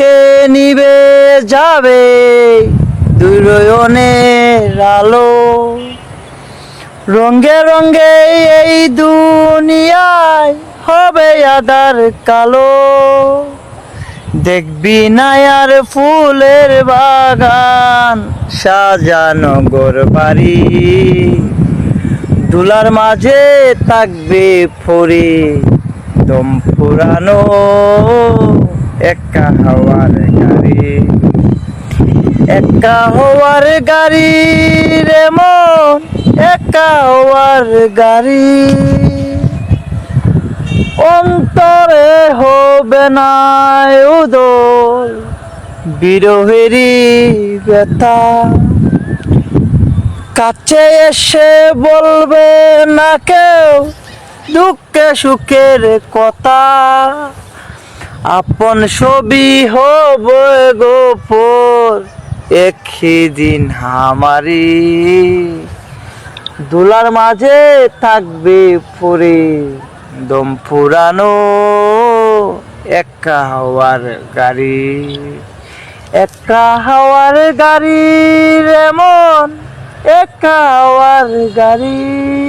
সুখে নিবে যাবে দুই রয়নের আলো রঙ্গে রঙ্গে এই দুনিয়ায় হবে আদার কালো। দেখবি না আর ফুলের বাগান, সাজানো গোর বাড়ি। দুলার মাঝে থাকবে ফরি, দম পুরানো একা হাওয়ার গাড়ি। একা হওয়ার গাড়ি রে মন, একা হওয়ার গাড়ি। অন্তরে হবে না উদয়, বিরহেরই ব্যথা। কাছে এসে বলবে না কেউ দুঃখে সুখের কথা। আপন ছবি হব গোপর একই দিন আমারি দোলার মাঝে থাকবে পরে, দম পুরানো, একা হাওয়ার গাড়ি। একা হাওয়ার গাড়ি রেমন একা হাওয়ার গাড়ি।